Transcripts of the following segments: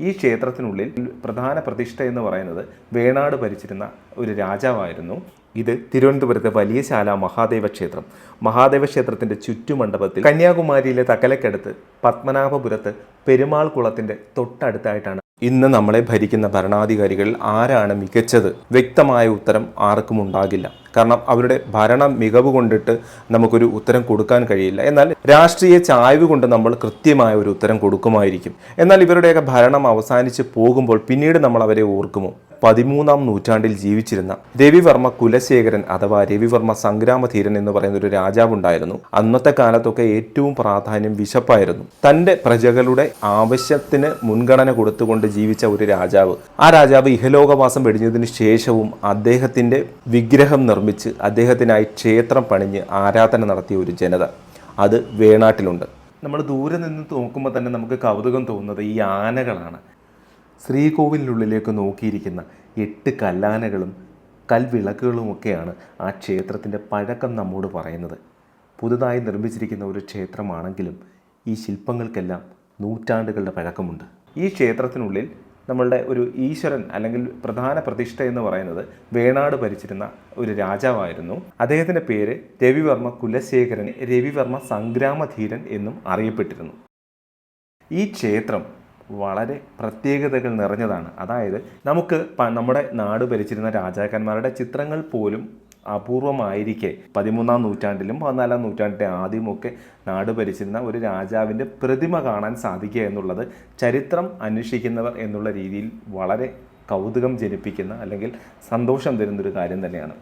ഈ ക്ഷേത്രത്തിനുള്ളിൽ പ്രധാന പ്രതിഷ്ഠ എന്ന് പറയുന്നത് വേണാട് ഭരിച്ചിരുന്ന ഒരു രാജാവായിരുന്നു. ഇത് തിരുവനന്തപുരത്തെ വലിയ ശാല മഹാദേവ ക്ഷേത്രം. മഹാദേവ ക്ഷേത്രത്തിന്റെ ചുറ്റുമണ്ഡപത്തിൽ കന്യാകുമാരിയിലെ തക്കലക്കടുത്ത് പത്മനാഭപുരത്ത് പെരുമാൾ കുളത്തിന്റെ തൊട്ടടുത്തായിട്ടാണ് ഇന്ന് നമ്മളെ ഭരിക്കുന്ന ഭരണാധികാരികൾ ആരാണ് മികച്ചത്? വ്യക്തമായ ഉത്തരം ആർക്കും ഉണ്ടാകില്ല. കാരണം അവരുടെ ഭരണ മികവ് കൊണ്ടിട്ട് നമുക്കൊരു ഉത്തരം കൊടുക്കാൻ കഴിയില്ല. എന്നാൽ രാഷ്ട്രീയ ചായ്വ് കൊണ്ട് നമ്മൾ കൃത്യമായ ഒരു ഉത്തരം കൊടുക്കുമായിരിക്കും. എന്നാൽ ഇവരുടെയൊക്കെ ഭരണം അവസാനിച്ച് പോകുമ്പോൾ പിന്നീട് നമ്മൾ അവരെ ഓർക്കുമോ? പതിമൂന്നാം നൂറ്റാണ്ടിൽ ജീവിച്ചിരുന്ന രവിവർമ്മ കുലശേഖരൻ അഥവാ രവിവർമ്മ സംഗ്രാമധീരൻ എന്ന് പറയുന്ന ഒരു രാജാവുണ്ടായിരുന്നു. അന്നത്തെ കാലത്തൊക്കെ ഏറ്റവും പ്രാധാന്യം വിശപ്പായിരുന്നു. തന്റെ പ്രജകളുടെ ആവശ്യത്തിന് മുൻഗണന കൊടുത്തുകൊണ്ട് ജീവിച്ച ഒരു രാജാവ്. ആ രാജാവ് ഇഹലോകവാസം വെടിഞ്ഞതിന് ശേഷവും അദ്ദേഹത്തിന്റെ വിഗ്രഹം നിർമ്മിച്ച് അദ്ദേഹത്തിനായി ക്ഷേത്രം പണിഞ്ഞ് ആരാധന നടത്തിയ ഒരു ജനത. അത് വേണാട്ടിലുണ്ട്. നമ്മൾ ദൂരെ നിന്ന് നോക്കുമ്പോൾ തന്നെ നമുക്ക് കൗതുകം തോന്നുന്നത് ഈ ആനകളാണ്. ശ്രീകോവിലിനുള്ളിലേക്ക് നോക്കിയിരിക്കുന്ന എട്ട് കല്ലാനകളും കൽവിളക്കുകളുമൊക്കെയാണ് ആ ക്ഷേത്രത്തിന്റെ പഴക്കം നമ്മോട് പറയുന്നത്. പുതുതായി നിർമ്മിച്ചിരിക്കുന്ന ഒരു ക്ഷേത്രമാണെങ്കിലും ഈ ശില്പങ്ങൾക്കെല്ലാം നൂറ്റാണ്ടുകളുടെ പഴക്കമുണ്ട്. ഈ ക്ഷേത്രത്തിനുള്ളിൽ നമ്മളുടെ ഒരു ഈശ്വരൻ അല്ലെങ്കിൽ പ്രധാന പ്രതിഷ്ഠ എന്ന് പറയുന്നത് വേണാട് ഭരിച്ചിരുന്ന ഒരു രാജാവായിരുന്നു. അദ്ദേഹത്തിന്റെ പേര് രവിവർമ്മ കുലശേഖരൻ രവിവർമ്മ സംഗ്രാമധീരൻ എന്നും അറിയപ്പെട്ടിരുന്നു. ഈ ക്ഷേത്രം വളരെ പ്രത്യേകതകൾ നിറഞ്ഞതാണ്. അതായത് നമുക്ക് നമ്മുടെ നാട് ഭരിച്ചിരുന്ന രാജാക്കന്മാരുടെ ചിത്രങ്ങൾ പോലും അപൂർവമായിരിക്കെ പതിമൂന്നാം നൂറ്റാണ്ടിലും പതിനാലാം നൂറ്റാണ്ടിന്റെ ആദ്യമൊക്കെ നാട് ഭരിച്ചിരുന്ന ഒരു രാജാവിന്റെ പ്രതിമ കാണാൻ സാധിക്കുക എന്നുള്ളത് ചരിത്രം അന്വേഷിക്കുന്നവർ എന്നുള്ള രീതിയിൽ വളരെ കൗതുകം ജനിപ്പിക്കുന്ന അല്ലെങ്കിൽ സന്തോഷം തരുന്നൊരു കാര്യം തന്നെയാണ്.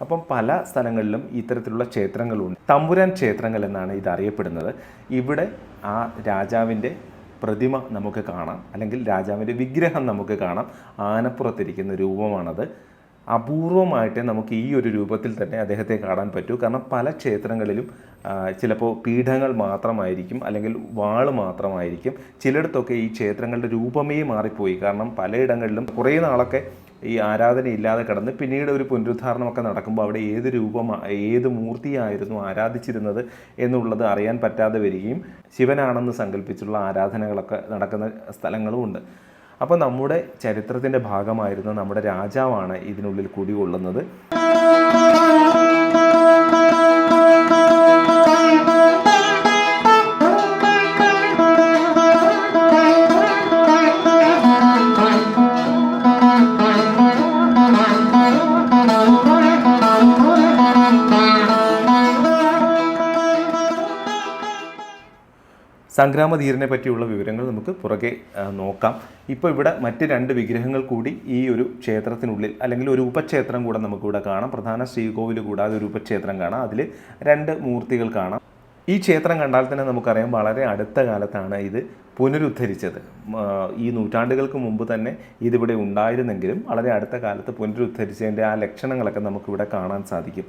അപ്പം പല സ്ഥലങ്ങളിലും ഇത്തരത്തിലുള്ള ക്ഷേത്രങ്ങളുണ്ട്. തമ്പുരാൻ ക്ഷേത്രങ്ങൾ എന്നാണ് ഇത് അറിയപ്പെടുന്നത് ഇവിടെ ആ രാജാവിന്റെ പ്രതിമ നമുക്ക് കാണാം. അല്ലെങ്കിൽ രാജാവിന്റെ വിഗ്രഹം നമുക്ക് കാണാം. ആനപ്പുറത്തിരിക്കുന്ന രൂപമാണത്. അപൂർവമായിട്ട് നമുക്ക് ഈ ഒരു രൂപത്തിൽ തന്നെ അദ്ദേഹത്തെ കാണാൻ പറ്റൂ. കാരണം പല ക്ഷേത്രങ്ങളിലും ചിലപ്പോൾ പീഠങ്ങൾ മാത്രമായിരിക്കും അല്ലെങ്കിൽ വാൾ മാത്രമായിരിക്കും. ചിലയിടത്തൊക്കെ ഈ ക്ഷേത്രങ്ങളുടെ രൂപമേ മാറിപ്പോയി. കാരണം പലയിടങ്ങളിലും കുറേ നാളൊക്കെ ഈ ആരാധന ഇല്ലാതെ കിടന്ന് പിന്നീട് ഒരു പുനരുദ്ധാരണമൊക്കെ നടക്കുമ്പോൾ അവിടെ ഏത് രൂപം ഏത് മൂർത്തിയായിരുന്നു ആരാധിച്ചിരുന്നത് എന്നുള്ളത് അറിയാൻ പറ്റാതെ വരികയും ശിവനാണെന്ന് സങ്കല്പിച്ചുള്ള ആരാധനകളൊക്കെ നടക്കുന്ന സ്ഥലങ്ങളും ഉണ്ട്. അപ്പോൾ നമ്മുടെ ചരിത്രത്തിന്റെ ഭാഗമായിരുന്ന നമ്മുടെ രാജാവാണ് ഇതിനുള്ളിൽ കുടികൊള്ളുന്നത്. സംഗ്രാമധീരനെ പറ്റിയുള്ള വിവരങ്ങൾ നമുക്ക് പുറകെ നോക്കാം. ഇപ്പോൾ ഇവിടെ മറ്റ് രണ്ട് വിഗ്രഹങ്ങൾ കൂടി ഈ ഒരു ക്ഷേത്രത്തിനുള്ളിൽ അല്ലെങ്കിൽ ഒരു ഉപക്ഷേത്രം കൂടെ നമുക്കിവിടെ കാണാം. പ്രധാന ശ്രീകോവിൽ കൂടാതെ ഒരു ഉപക്ഷേത്രം കാണാം. അതിൽ രണ്ട് മൂർത്തികൾ കാണാം. ഈ ക്ഷേത്രം കണ്ടാൽ തന്നെ നമുക്കറിയാം വളരെ അടുത്ത കാലത്താണ് ഇത് പുനരുദ്ധരിച്ചത്. ഈ നൂറ്റാണ്ടുകൾക്ക് മുമ്പ് തന്നെ ഇതിവിടെ ഉണ്ടായിരുന്നെങ്കിലും വളരെ അടുത്ത കാലത്ത് പുനരുദ്ധരിച്ചതിന്റെ ആ ലക്ഷണങ്ങളൊക്കെ നമുക്കിവിടെ കാണാൻ സാധിക്കും.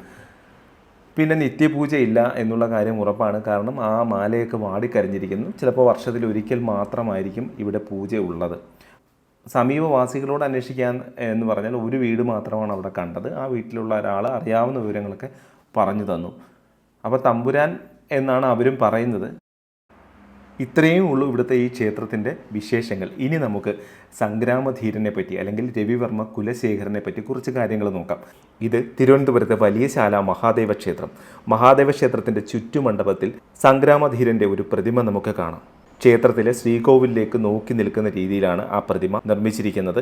പിന്നെ നിത്യപൂജയില്ല എന്നുള്ള കാര്യം ഉറപ്പാണ്. കാരണം ആ മാലയൊക്കെ വാടിക്കരിഞ്ഞിരിക്കുന്നു. ചിലപ്പോൾ വർഷത്തിൽ ഒരിക്കൽ മാത്രമായിരിക്കും ഇവിടെ പൂജ ഉള്ളത്. സമീപവാസികളോട് അന്വേഷിക്കാൻ എന്ന് പറഞ്ഞാൽ ഒരു വീട് മാത്രമാണ് അവിടെ കണ്ടത്. ആ വീട്ടിലുള്ള ഒരാൾ അറിയാവുന്ന വിവരങ്ങളൊക്കെ പറഞ്ഞു തന്നു. അപ്പോൾ തമ്പുരാൻ എന്നാണ് അവരും പറയുന്നത്. ഇത്രയും ഉള്ളൂ ഇവിടുത്തെ ഈ ക്ഷേത്രത്തിന്റെ വിശേഷങ്ങൾ. ഇനി നമുക്ക് സംഗ്രാമധീരനെ പറ്റി അല്ലെങ്കിൽ രവിവർമ്മ കുലശേഖരനെ പറ്റി കുറച്ച് കാര്യങ്ങൾ നോക്കാം. ഇത് തിരുവനന്തപുരത്തെ വലിയശാല മഹാദേവ ക്ഷേത്രം. മഹാദേവ ക്ഷേത്രത്തിന്റെ ചുറ്റുമണ്ഡപത്തിൽ സംഗ്രാമധീരന്റെ ഒരു പ്രതിമ നമുക്ക് കാണാം. ക്ഷേത്രത്തിലെ ശ്രീകോവിലേക്ക് നോക്കി നിൽക്കുന്ന രീതിയിലാണ് ആ പ്രതിമ നിർമ്മിച്ചിരിക്കുന്നത്.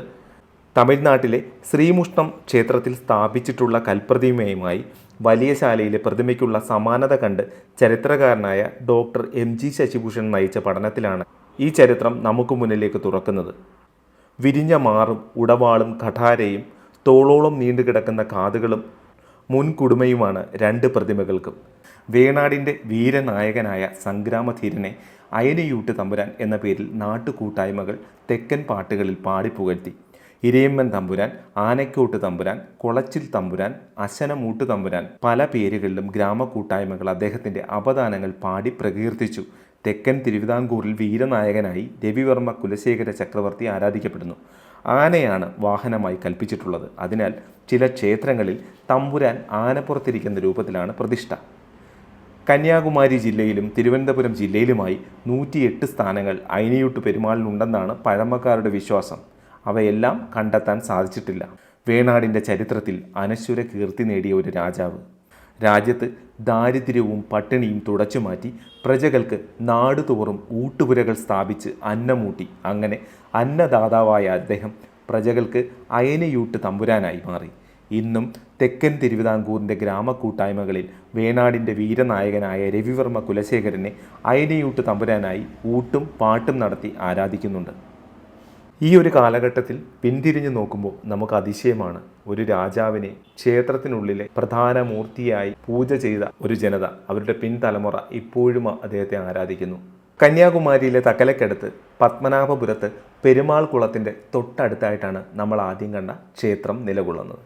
തമിഴ്നാട്ടിലെ ശ്രീമുഷ്ണം ക്ഷേത്രത്തിൽ സ്ഥാപിച്ചിട്ടുള്ള കൽപ്രതിമയുമായി വലിയ ശാലയിലെ പ്രതിമയ്ക്കുള്ള സമാനത കണ്ട് ചരിത്രകാരനായ ഡോക്ടർ എം ജി ശശിഭൂഷൺ നയിച്ച പഠനത്തിലാണ് ഈ ചരിത്രം നമുക്ക് മുന്നിലേക്ക് തുറക്കുന്നത്. വിരിഞ്ഞ മാറും ഉടവാളും കഠാരയും തോളോളം നീണ്ടുകിടക്കുന്ന കാതുകളും മുൻകുടുമയുമാണ് രണ്ട് പ്രതിമകൾക്കും. വേണാടിന്റെ വീരനായകനായ സംഗ്രാമധീരനെ അയനയൂട്ട് തമ്പുരാൻ എന്ന പേരിൽ നാട്ടുകൂട്ടായ്മകൾ തെക്കൻ പാട്ടുകളിൽ പാടിപ്പുകഴ്ത്തി. ഇരയമ്മൻ തമ്പുരാൻ ആനക്കോട്ട് തമ്പുരാൻ കൊളച്ചിൽ തമ്പുരാൻ അശനമൂട്ട് തമ്പുരാൻ പല പേരുകളിലും ഗ്രാമകൂട്ടായ്മകൾ അദ്ദേഹത്തിന്റെ അവദാനങ്ങൾ പാടി പ്രകീർത്തിച്ചു. തെക്കൻ തിരുവിതാംകൂറിൽ വീരനായകനായി രവിവർമ്മ കുലശേഖര ചക്രവർത്തി ആരാധിക്കപ്പെടുന്നു. ആനയാണ് വാഹനമായി കൽപ്പിച്ചിട്ടുള്ളത്. അതിനാൽ ചില ക്ഷേത്രങ്ങളിൽ തമ്പുരാൻ ആനപ്പുറത്തിരിക്കുന്ന രൂപത്തിലാണ് പ്രതിഷ്ഠ. കന്യാകുമാരി ജില്ലയിലും തിരുവനന്തപുരം ജില്ലയിലുമായി നൂറ്റിയെട്ട് സ്ഥാനങ്ങൾ അയിനിയൂട്ട് പെരുമാളിനുണ്ടെന്നാണ് പഴമക്കാരുടെ വിശ്വാസം. അവയെല്ലാം കണ്ടെത്താൻ സാധിച്ചിട്ടില്ല. വേണാടിന്റെ ചരിത്രത്തിൽ അനശ്വര കീർത്തി നേടിയ ഒരു രാജാവ്. രാജ്യത്ത് ദാരിദ്ര്യവും പട്ടിണിയും തുടച്ചുമാറ്റി പ്രജകൾക്ക് നാടുതോറും ഊട്ടുപുരകൾ സ്ഥാപിച്ച് അന്നമൂട്ടി. അങ്ങനെ അന്നദാതാവായ അദ്ദേഹം പ്രജകൾക്ക് അയനയൂട്ട് തമ്പുരാനായി മാറി. ഇന്നും തെക്കൻ തിരുവിതാംകൂറിന്റെ ഗ്രാമക്കൂട്ടായ്മകളിൽ വേണാടിന്റെ വീരനായകനായ രവിവർമ്മ കുലശേഖരനെ അയനയൂട്ട് തമ്പുരാനായി ഊട്ടും പാട്ടും നടത്തി ആരാധിക്കുന്നുണ്ട്. ഈ ഒരു കാലഘട്ടത്തിൽ പിന്തിരിഞ്ഞു നോക്കുമ്പോൾ നമുക്ക് അതിശയമാണ് ഒരു രാജാവിനെ ക്ഷേത്രത്തിനുള്ളിലെ പ്രധാന മൂർത്തിയായി പൂജ ചെയ്ത ഒരു ജനത അവരുടെ പിൻതലമുറ ഇപ്പോഴും അദ്ദേഹത്തെ ആരാധിക്കുന്നു. കന്യാകുമാരിയിലെ തക്കലക്കടുത്ത് പത്മനാഭപുരത്ത് പെരുമാൾ കുളത്തിന്റെ തൊട്ടടുത്തായിട്ടാണ് നമ്മൾ ആദ്യം കണ്ട ക്ഷേത്രം നിലകൊള്ളുന്നത്.